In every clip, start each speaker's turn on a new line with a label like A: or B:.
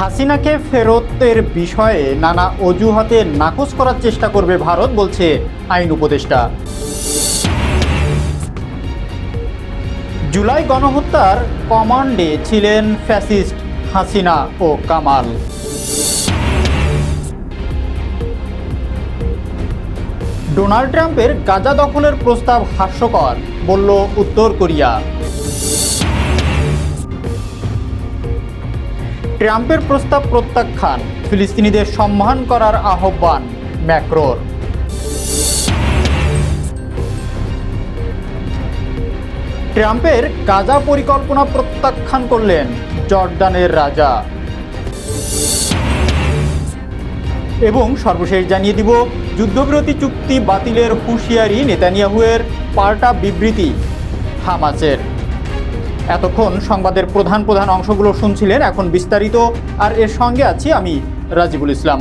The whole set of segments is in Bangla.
A: হাসিনাকে ফেরতের বিষয়ে নানা অজুহাতে নাকচ করার চেষ্টা করবে ভারত বলছে আইন উপদেষ্টা জুলাই গণহত্যার কমান্ডে ছিলেন ফ্যাসিস্ট হাসিনা ও কামাল ডোনাল্ড ট্রাম্পের গাজা দখলের প্রস্তাব হাস্যকর বলল উত্তর কোরিয়া ট্রাম্পের প্রস্তাব প্রত্যাখ্যান ফিলিস্তিনিদের সম্মান করার আহ্বান ম্যাক্রোর ট্রাম্পের গাজা পরিকল্পনা প্রত্যাখ্যান করলেন জর্ডানের রাজা এবং সর্বশেষ জানিয়ে দিব যুদ্ধবিরতি চুক্তি বাতিলের হুঁশিয়ারি নেতানিয়াহুয়ের পাল্টা বিবৃতি হামাসের এতক্ষণ সংবাদের প্রধান প্রধান অংশগুলো শুনছিলেন এখন বিস্তারিত আর এর সঙ্গে আছি আমি রাজিবুল ইসলাম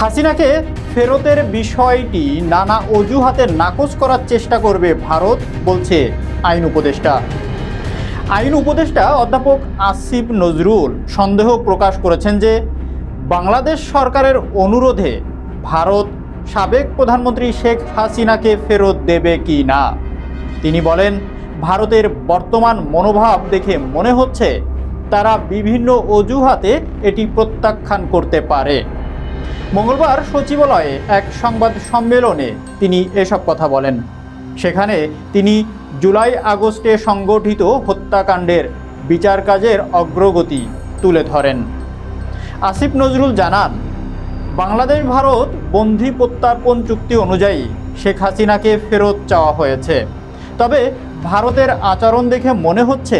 A: হাসিনাকে ফেরতের বিষয়টি নানা অজুহাতে নাকচ করার চেষ্টা করবে ভারত বলছে আইন উপদেষ্টা আইন উপদেষ্টা অধ্যাপক আসিফ নজরুল সন্দেহ প্রকাশ করেছেন যে বাংলাদেশ সরকারের অনুরোধে ভারত সাবেক প্রধানমন্ত্রী শেখ হাসিনাকে ফেরত দেবে কি না তিনি বলেন ভারতের বর্তমান মনোভাব দেখে মনে হচ্ছে তারা বিভিন্ন অজুহাতে এটি প্রত্যাখ্যান করতে পারে মঙ্গলবার সচিবালয়ে এক সংবাদ সম্মেলনে তিনি এসব কথা বলেন সেখানে তিনি জুলাই আগস্টে সংগঠিত হত্যাকাণ্ডের বিচার কাজের অগ্রগতি তুলে ধরেন আসিফ নজরুল জানান বাংলাদেশ ভারত বন্ধি প্রত্যার্পণ চুক্তি অনুযায়ী শেখ হাসিনাকে ফেরত চাওয়া হয়েছে তবে ভারতের আচরণ দেখে মনে হচ্ছে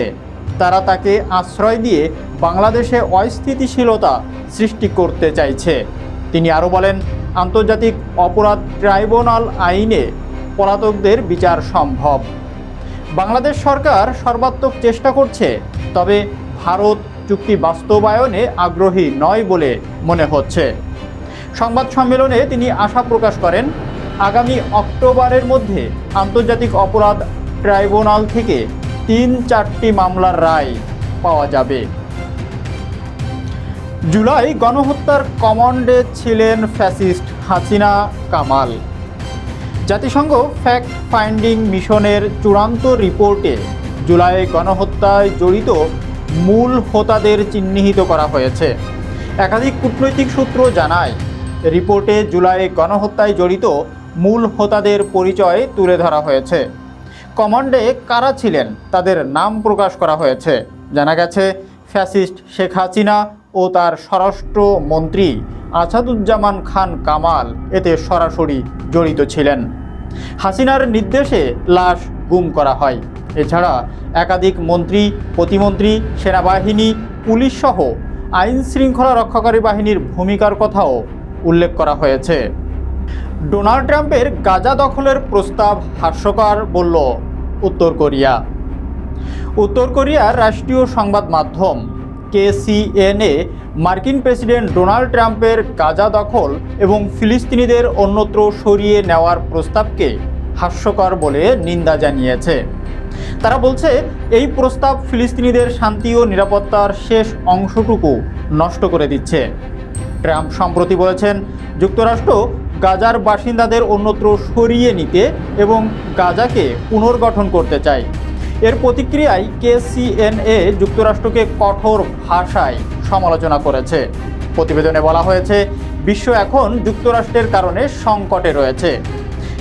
A: তারা তাকে আশ্রয় দিয়ে বাংলাদেশে অস্থিতিশীলতা সৃষ্টি করতে চাইছে তিনি আরও বলেন আন্তর্জাতিক অপরাধ ট্রাইব্যুনাল আইনে পলাতকদের বিচার সম্ভব বাংলাদেশ সরকার সর্বাত্মক চেষ্টা করছে তবে ভারত চুক্তি বাস্তবায়নে আগ্রহী নয় বলে মনে হচ্ছে সংবাদ সম্মেলনে তিনি আশা প্রকাশ করেন আগামী অক্টোবরের মধ্যে আন্তর্জাতিক অপরাধ ট্রাইব্যুনাল থেকে তিন চারটি মামলার রায় পাওয়া যাবে জুলাই গণহত্যার কমান্ডে ছিলেন ফ্যাসিস্ট হাসিনা কামাল জাতিসংঘ ফ্যাক্ট ফাইন্ডিং মিশনের চূড়ান্ত রিপোর্টে জুলাই গণহত্যায় জড়িত মূল হোতাদের চিহ্নিত করা হয়েছে একাধিক কূটনৈতিক সূত্র জানায় রিপোর্টে জুলাই গণহত্যায় জড়িত মূল হোতাদের পরিচয় তুলে ধরা হয়েছে কমান্ডে কারা ছিলেন তাদের নাম প্রকাশ করা হয়েছে জানা গেছে ফ্যাসিস্ট শেখ হাসিনা ও তার স্বরাষ্ট্র মন্ত্রী আসাদুজ্জামান খান কামাল এতে সরাসরি জড়িত ছিলেন হাসিনার নির্দেশে লাশ গুম করা হয় এছাড়া একাধিক মন্ত্রী প্রতিমন্ত্রী সেনাবাহিনী পুলিশসহ আইন শৃঙ্খলা রক্ষাকারী বাহিনীর ভূমিকার কথাও উল্লেখ করা হয়েছে ডোনাল্ড ট্রাম্পের গাজা দখলের প্রস্তাব হাস্যকর বলল উত্তর কোরিয়া উত্তর কোরিয়ার রাষ্ট্রীয় সংবাদ মাধ্যম কেসিএনএ মার্কিন প্রেসিডেন্ট ডোনাল্ড ট্রাম্পের গাজা দখল এবং ফিলিস্তিনিদের অন্যত্র সরিয়ে নেওয়ার প্রস্তাবকে হাস্যকর বলে নিন্দা জানিয়েছে তারা বলছে এই প্রস্তাব ফিলিস্তিনিদের শান্তি ও নিরাপত্তার শেষ অংশটুকু নষ্ট করে দিচ্ছে ট্রাম্প সম্প্রতি বলেছেন যুক্তরাষ্ট্র গাজার বাসিন্দাদের অন্যত্র সরিয়ে নিতে এবং গাজাকে পুনর্গঠন করতে চায় এর প্রতিক্রিয়ায় কেসিএনএ যুক্তরাষ্ট্রকে কঠোর ভাষায় সমালোচনা করেছে প্রতিবেদনে বলা হয়েছে বিশ্ব এখন যুক্তরাষ্ট্রের কারণে সংকটে রয়েছে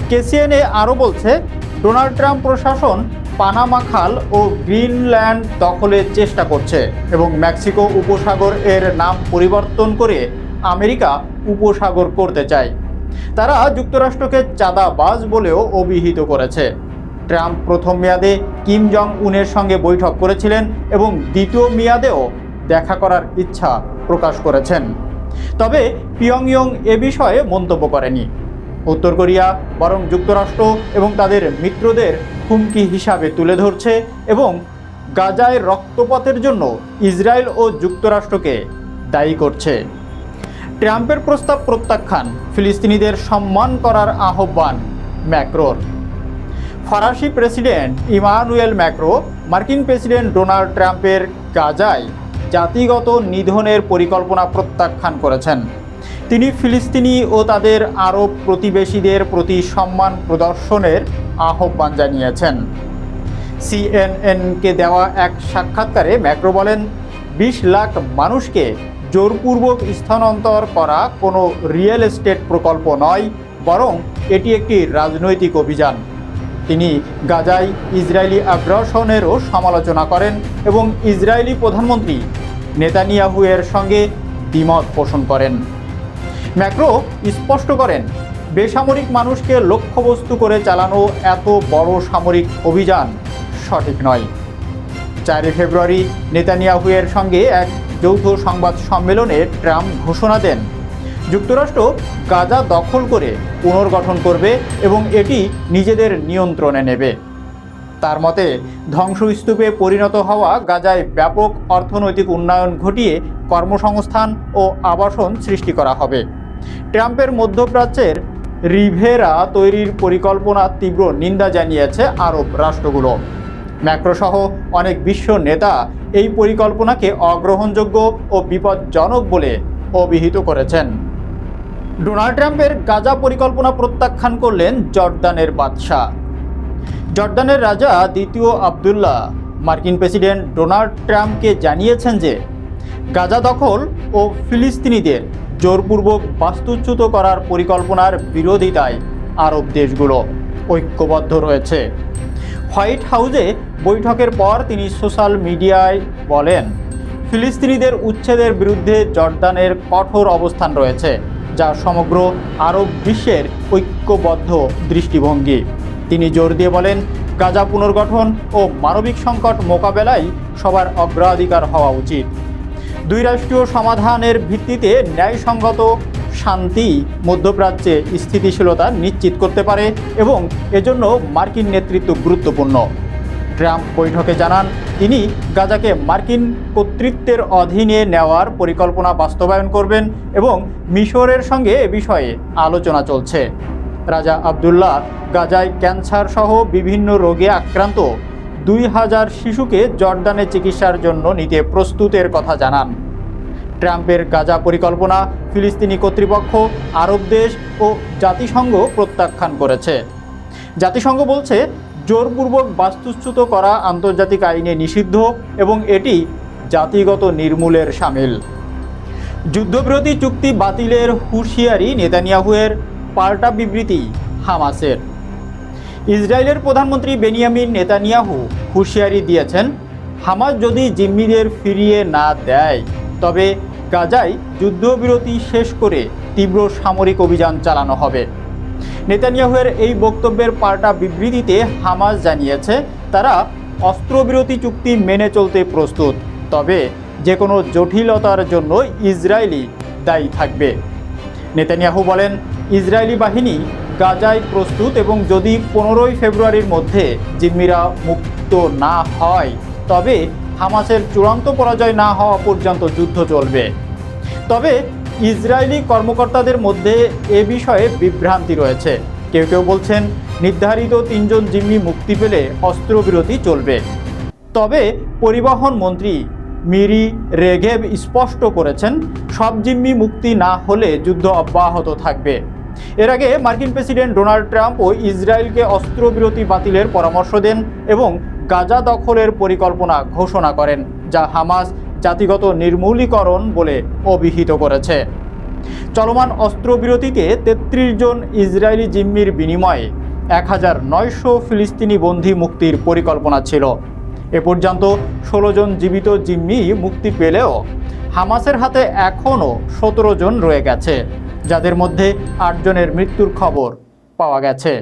A: কেসিএনএ আরও বলছে ডোনাল্ড ট্রাম্প প্রশাসন পানামা খাল ও গ্রিনল্যান্ড দখলের চেষ্টা করছে এবং মেক্সিকো উপসাগর এর নাম পরিবর্তন করে আমেরিকা উপসাগর করতে চায় তারা যুক্তরাষ্ট্রকে চাঁদাবাজ বলেও অভিহিত করেছে ট্রাম্প প্রথম মেয়াদে কিম জং উনের সঙ্গে বৈঠক করেছিলেন এবং দ্বিতীয় মেয়াদেও দেখা করার ইচ্ছা প্রকাশ করেছেন তবে পিয়ংইয়ং এ বিষয়ে মন্তব্য করেনি উত্তর কোরিয়া বরং যুক্তরাষ্ট্র এবং তাদের মিত্রদের হুমকি হিসাবে তুলে ধরছে এবং গাজায় রক্তপাতের জন্য ইসরায়েল ও যুক্তরাষ্ট্রকে দায়ী করছে ট্রাম্পের প্রস্তাব প্রত্যাখ্যান ফিলিস্তিনিদের সম্মান করার আহ্বান ম্যাক্রোর ফরাসি প্রেসিডেন্ট ইমানুয়েল ম্যাক্রো মার্কিন প্রেসিডেন্ট ডোনাল্ড ট্রাম্পের গাজায় জাতিগত নিধনের পরিকল্পনা প্রত্যাখ্যান করেছেন তিনি ফিলিস্তিনি ও তাদের আরব প্রতিবেশীদের প্রতি সম্মান প্রদর্শনের আহ্বান জানিয়েছেন সিএনএনকে দেওয়া এক সাক্ষাৎকারে ম্যাক্রো বলেন বিশ লাখ মানুষকে জোরপূর্বক স্থানান্তর করা কোনো রিয়েল এস্টেট প্রকল্প নয় বরং এটি একটি রাজনৈতিক অভিযান তিনি গাজায় ইসরায়েলি আগ্রাসনেরও সমালোচনা করেন এবং ইসরায়েলি প্রধানমন্ত্রী নেতানিয়াহু এর সঙ্গে দ্বিমত পোষণ করেন ম্যাক্রো স্পষ্ট করেন বেসামরিক মানুষকে লক্ষ্যবস্তু করে চালানো এত বড় সামরিক অভিযান সঠিক নয় চারই ফেব্রুয়ারি নেতানিয়াহুয়ের সঙ্গে এক যৌথ সংবাদ সম্মেলনে ট্রাম্প ঘোষণা দেন যুক্তরাষ্ট্র গাজা দখল করে পুনর্গঠন করবে এবং এটি নিজেদের নিয়ন্ত্রণে নেবে তার মতে ধ্বংসস্তূপে পরিণত হওয়া গাজায় ব্যাপক অর্থনৈতিক উন্নয়ন ঘটিয়ে কর্মসংস্থান ও আবাসন সৃষ্টি করা হবে ট্রাম্পের মধ্যপ্রাচ্যের রিভেরা তৈরির পরিকল্পনা তীব্র নিন্দা জানিয়েছে আরব রাষ্ট্রগুলো ম্যাক্রোসহ অনেক বিশ্ব নেতা এই পরিকল্পনাকে অগ্রহণযোগ্য ও বিপজ্জনক বলে অভিহিত করেছেন ডোনাল্ড ট্রাম্পের গাজা পরিকল্পনা প্রত্যাখ্যান করলেন জর্দানের বাদশাহ জর্দানের রাজা দ্বিতীয় আবদুল্লাহ মার্কিন প্রেসিডেন্ট ডোনাল্ড ট্রাম্পকে জানিয়েছেন যে গাজা দখল ও ফিলিস্তিনিদের জোরপূর্বক বাস্তুচ্যুত করার পরিকল্পনার বিরোধিতায় আরব দেশগুলো ঐক্যবদ্ধ রয়েছে হোয়াইট হাউসে বৈঠকের পর তিনি সোশ্যাল মিডিয়ায় বলেন ফিলিস্তিনিদের উচ্ছেদের বিরুদ্ধে জর্দানের কঠোর অবস্থান রয়েছে যা সমগ্র আরব বিশ্বের ঐক্যবদ্ধ দৃষ্টিভঙ্গি তিনি জোর দিয়ে বলেন গাজা পুনর্গঠন ও মানবিক সংকট মোকাবেলায় সবার অগ্রাধিকার হওয়া উচিত দুই রাষ্ট্রীয় সমাধানের ভিত্তিতে ন্যায়সঙ্গত শান্তি মধ্যপ্রাচ্যে স্থিতিশীলতা নিশ্চিত করতে পারে এবং এজন্য মার্কিন নেতৃত্ব গুরুত্বপূর্ণ ট্রাম্প বৈঠকে জানান তিনি গাজাকে মার্কিন কর্তৃত্বের অধীনে নেওয়ার পরিকল্পনা বাস্তবায়ন করবেন এবং মিশরের সঙ্গে এ বিষয়ে আলোচনা চলছে রাজা আবদুল্লা গাজায় ক্যান্সার সহ বিভিন্ন রোগে আক্রান্ত দুই হাজার শিশুকে জর্দানে চিকিৎসার জন্য নিতে প্রস্তুতের কথা জানান ট্রাম্পের গাজা পরিকল্পনা ফিলিস্তিনি কর্তৃপক্ষ আরব দেশ ও জাতিসংঘ প্রত্যাখ্যান করেছে জাতিসংঘ বলছে জোরপূর্বক বাস্তুচ্যুত করা আন্তর্জাতিক আইনে নিষিদ্ধ এবং এটি জাতিগত নির্মূলের সামিল যুদ্ধবিরতি চুক্তি বাতিলের হুঁশিয়ারি নেতানিয়াহুয়ের পাল্টা বিবৃতি হামাসের ইসরায়েলের প্রধানমন্ত্রী বেনিয়ামিন নেতানিয়াহু হুঁশিয়ারি দিয়েছেন হামাস যদি জিম্মিদের ফিরিয়ে না দেয় তবে গাজায় যুদ্ধবিরতি শেষ করে তীব্র সামরিক অভিযান চালানো হবে নেতানিয়াহুয়ের এই বক্তব্যের পাল্টা বিবৃতিতে হামাস জানিয়েছে তারা অস্ত্রবিরতি চুক্তি মেনে চলতে প্রস্তুত তবে যে কোনো জটিলতার জন্য ইসরায়েলি দায়ী থাকবে নেতানিয়াহু বলেন ইসরায়েলি বাহিনী গাজায় প্রস্তুত এবং যদি পনেরোই ফেব্রুয়ারির মধ্যে জিম্মিরা মুক্ত না হয় তবে হামাসের চূড়ান্ত পরাজয় না হওয়া পর্যন্ত যুদ্ধ চলবে তবে ইসরায়েলি কর্মকর্তাদের মধ্যে এ বিষয়ে বিভ্রান্তি রয়েছে কেউ কেউ বলছেন নির্ধারিত তিনজন জিম্মি মুক্তি পেলে অস্ত্রবিরতি চলবে তবে পরিবহন মন্ত্রী মিরি রেঘেব স্পষ্ট করেছেন সব জিম্মি মুক্তি না হলে যুদ্ধ অব্যাহত থাকবে এর আগে মার্কিন প্রেসিডেন্ট ডোনাল্ড ট্রাম্প ও ইসরায়েলকে অস্ত্রবিরতি বাতিলের পরামর্শ দেন এবং গাজা দখলের পরিকল্পনা ঘোষণা করেন যা হামাস জাতিগত নির্মূলীকরণ বলে অভিহিত করেছে চলমান অস্ত্রবিরতিতে তেত্রিশ জন ইসরায়েলি জিম্মির বিনিময়ে এক হাজার নয়শো ফিলিস্তিনি বন্দী মুক্তির পরিকল্পনা ছিল এ পর্যন্ত ষোলো জন জীবিত জিম্মি মুক্তি পেলেও হামাসের হাতে এখনও সতেরো জন রয়ে গেছে যাদের মধ্যে আটজনের মৃত্যুর খবর পাওয়া গেছে